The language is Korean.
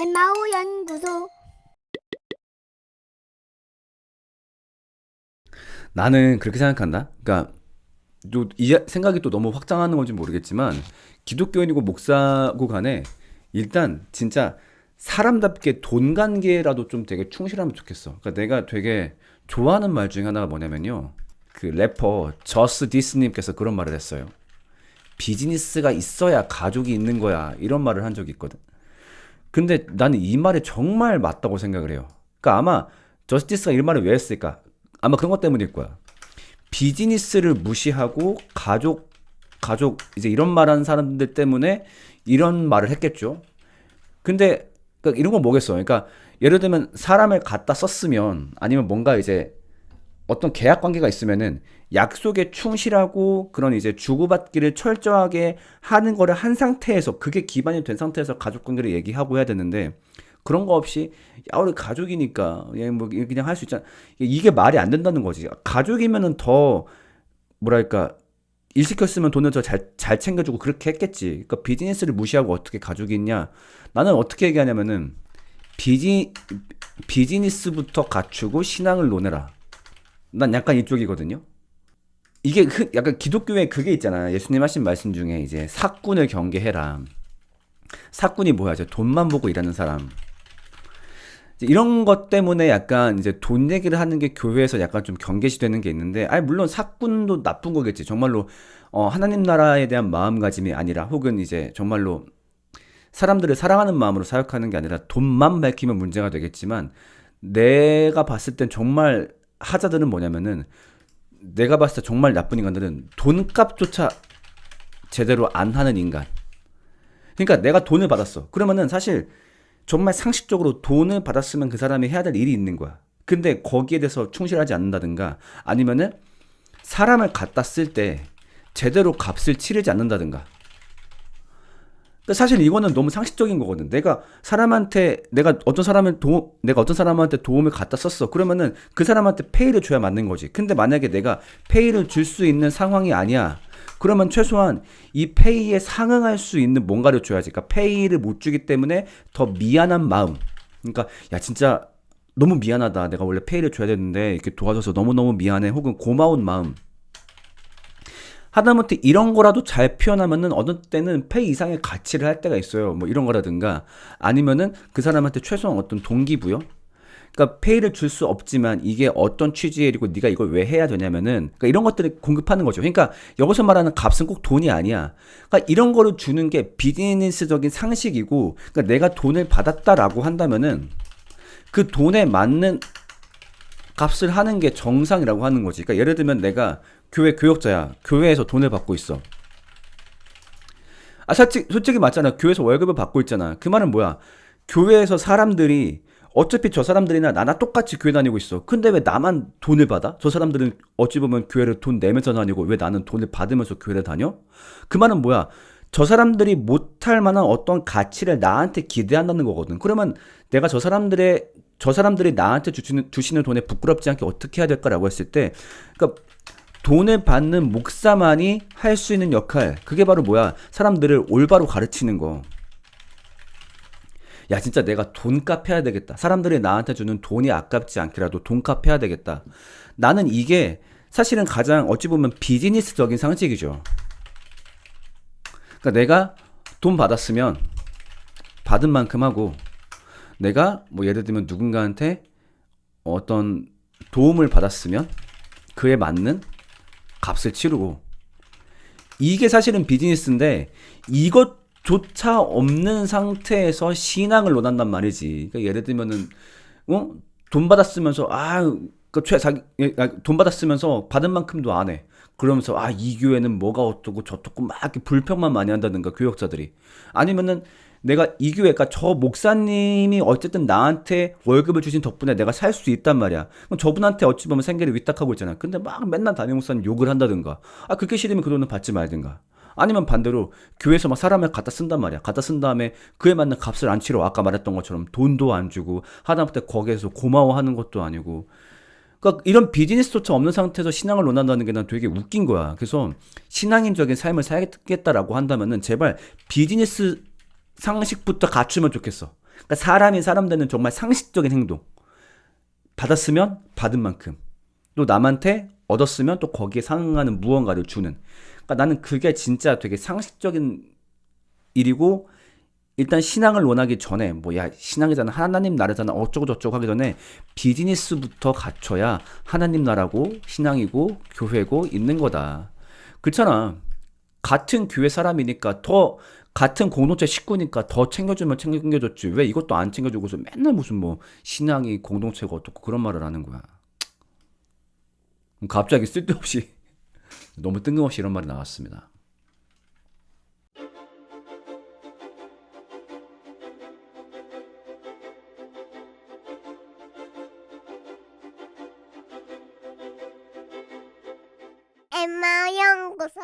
엠마오 연구소 나는 그렇게 생각한다. 그러니까 또이 생각이 또 너무 확장하는 건지 모르겠지만 기독교인이고 목사고 간에 일단 진짜 사람답게 돈 관계라도 좀 되게 충실하면 좋겠어. 그러니까 내가 되게 좋아하는 말 중에 하나가 뭐냐면요. 그 래퍼 저스 디스님께서 그런 말을 했어요. 비즈니스가 있어야 가족이 있는 거야. 이런 말을 한 적이 있거든. 근데 나는 이 말이 정말 맞다고 생각을 해요. 그러니까 아마 저스티스가 이 말을 왜 했을까? 아마 그런 것 때문일 거야. 비즈니스를 무시하고 가족 가족 이제 이런 말하는 사람들 때문에 이런 말을 했겠죠. 근데 그러니까 이런 건 뭐겠어? 그러니까 예를 들면 사람을 갖다 썼으면 아니면 뭔가 이제 어떤 계약 관계가 있으면은 약속에 충실하고 그런 이제 주고받기를 철저하게 하는 거를 한 상태에서 그게 기반이 된 상태에서 가족 관계를 얘기하고 해야 되는데 그런 거 없이 야 우리 가족이니까 그냥 뭐 그냥 할 수 있잖아. 이게 말이 안 된다는 거지. 가족이면은 더 뭐랄까 일 시켰으면 돈을 더 잘 잘 챙겨주고 그렇게 했겠지. 그러니까 비즈니스를 무시하고 어떻게 가족이 있냐. 나는 어떻게 얘기하냐면은 비지 비즈니스부터 갖추고 신앙을 논해라 난 약간 이쪽이거든요. 이게 그 약간 기독교에 그게 있잖아. 예수님 하신 말씀 중에 이제 사꾼을 경계해라. 사꾼이 뭐야? 이제 돈만 보고 일하는 사람. 이런 것 때문에 약간 이제 돈 얘기를 하는 게 교회에서 약간 좀 경계시 되는 게 있는데, 아니, 물론 사꾼도 나쁜 거겠지. 정말로, 어, 하나님 나라에 대한 마음가짐이 아니라, 혹은 이제 정말로 사람들을 사랑하는 마음으로 사역하는 게 아니라 돈만 밝히면 문제가 되겠지만, 내가 봤을 땐 정말 하자들은 뭐냐면은 내가 봤을 때 정말 나쁜 인간들은 돈값조차 제대로 안 하는 인간. 그러니까 내가 돈을 받았어. 그러면은 사실 정말 상식적으로 돈을 받았으면 그 사람이 해야 될 일이 있는 거야. 근데 거기에 대해서 충실하지 않는다든가 아니면은 사람을 갖다 쓸 때 제대로 값을 치르지 않는다든가. 그러니까 사실 이거는 너무 상식적인 거거든. 내가 사람한테 내가 어떤 사람을 도 내가 어떤 사람한테 도움을 갖다 썼어. 그러면은 그 사람한테 페이를 줘야 맞는 거지. 근데 만약에 내가 페이를 줄 수 있는 상황이 아니야. 그러면 최소한 이 페이에 상응할 수 있는 뭔가를 줘야지. 그러니까 페이를 못 주기 때문에 더 미안한 마음. 그러니까 야 진짜 너무 미안하다. 내가 원래 페이를 줘야 되는데 이렇게 도와줘서 너무너무 미안해. 혹은 고마운 마음. 하다못해 이런 거라도 잘 표현하면은 어느 때는 페이 이상의 가치를 할 때가 있어요. 뭐 이런 거라든가 아니면은 그 사람한테 최소한 어떤 동기부여? 그러니까 페이를 줄 수 없지만 이게 어떤 취지의 일이고 네가 이걸 왜 해야 되냐면은 그러니까 이런 것들을 공급하는 거죠. 그러니까 여기서 말하는 값은 꼭 돈이 아니야. 그러니까 이런 거를 주는 게 비즈니스적인 상식이고 그러니까 내가 돈을 받았다라고 한다면은 그 돈에 맞는 값을 하는 게 정상이라고 하는 거지. 그러니까 예를 들면 내가 교회 교역자야. 교회에서 돈을 받고 있어. 아, 솔직히, 솔직히 맞잖아. 교회에서 월급을 받고 있잖아. 그 말은 뭐야? 교회에서 사람들이 어차피 저 사람들이나 나나 똑같이 교회 다니고 있어. 근데 왜 나만 돈을 받아? 저 사람들은 어찌 보면 교회를 돈 내면서 다니고 왜 나는 돈을 받으면서 교회를 다녀? 그 말은 뭐야? 저 사람들이 못할 만한 어떤 가치를 나한테 기대한다는 거거든. 그러면 내가 저 사람들의 저 사람들이 나한테 주시는, 주시는 돈에 부끄럽지 않게 어떻게 해야 될까라고 했을 때, 그러니까 돈을 받는 목사만이 할 수 있는 역할, 그게 바로 뭐야? 사람들을 올바로 가르치는 거. 야, 진짜 내가 돈값 해야 되겠다. 사람들이 나한테 주는 돈이 아깝지 않게라도 돈값 해야 되겠다. 나는 이게 사실은 가장 어찌 보면 비즈니스적인 상식이죠. 그러니까 내가 돈 받았으면 받은 만큼 하고 내가 뭐 예를 들면 누군가한테 어떤 도움을 받았으면 그에 맞는 값을 치르고 이게 사실은 비즈니스인데 이것조차 없는 상태에서 신앙을 논한단 말이지. 그러니까 예를 들면은 어? 돈 받았으면서 아 그 최 자기 예, 아, 돈 받았으면서 받은 만큼도 안 해. 그러면서 아 이 교회는 뭐가 어떻고 저떻고 막 이렇게 불평만 많이 한다든가 교역자들이 아니면은 내가 이 교회가 저 목사님이 어쨌든 나한테 월급을 주신 덕분에 내가 살 수 있단 말이야. 그럼 저분한테 어찌 보면 생계를 위탁하고 있잖아. 근데 막 맨날 담임 목사님 욕을 한다든가. 아 그게 싫으면 그 돈은 받지 말든가. 아니면 반대로 교회에서 막 사람을 갖다 쓴단 말이야. 갖다 쓴 다음에 그에 맞는 값을 안 치러 아까 말했던 것처럼 돈도 안 주고 하다못해 거기에서 고마워하는 것도 아니고. 그러니까 이런 비즈니스조차 없는 상태에서 신앙을 논한다는 게 난 되게 웃긴 거야. 그래서 신앙인적인 삶을 살겠다라고 한다면은 제발 비즈니스 상식부터 갖추면 좋겠어. 그러니까 사람이 사람 되는 정말 상식적인 행동. 받았으면 받은 만큼. 또 남한테 얻었으면 또 거기에 상응하는 무언가를 주는. 그러니까 나는 그게 진짜 되게 상식적인 일이고 일단 신앙을 원하기 전에 뭐 야 신앙이잖아 하나님 나라잖아 어쩌고 저쩌고 하기 전에 비즈니스부터 갖춰야 하나님 나라고 신앙이고 교회고 있는 거다. 그렇잖아. 같은 교회 사람이니까 더 같은 공동체 식구니까 더 챙겨주면 챙겨줬지. 왜 이것도 안 챙겨주고서 맨날 무슨 뭐 신앙이 공동체가 어떻고 그런 말을 하는 거야. 갑자기 쓸데없이 너무 뜬금없이 이런 말이 나왔습니다. 엠마 연구소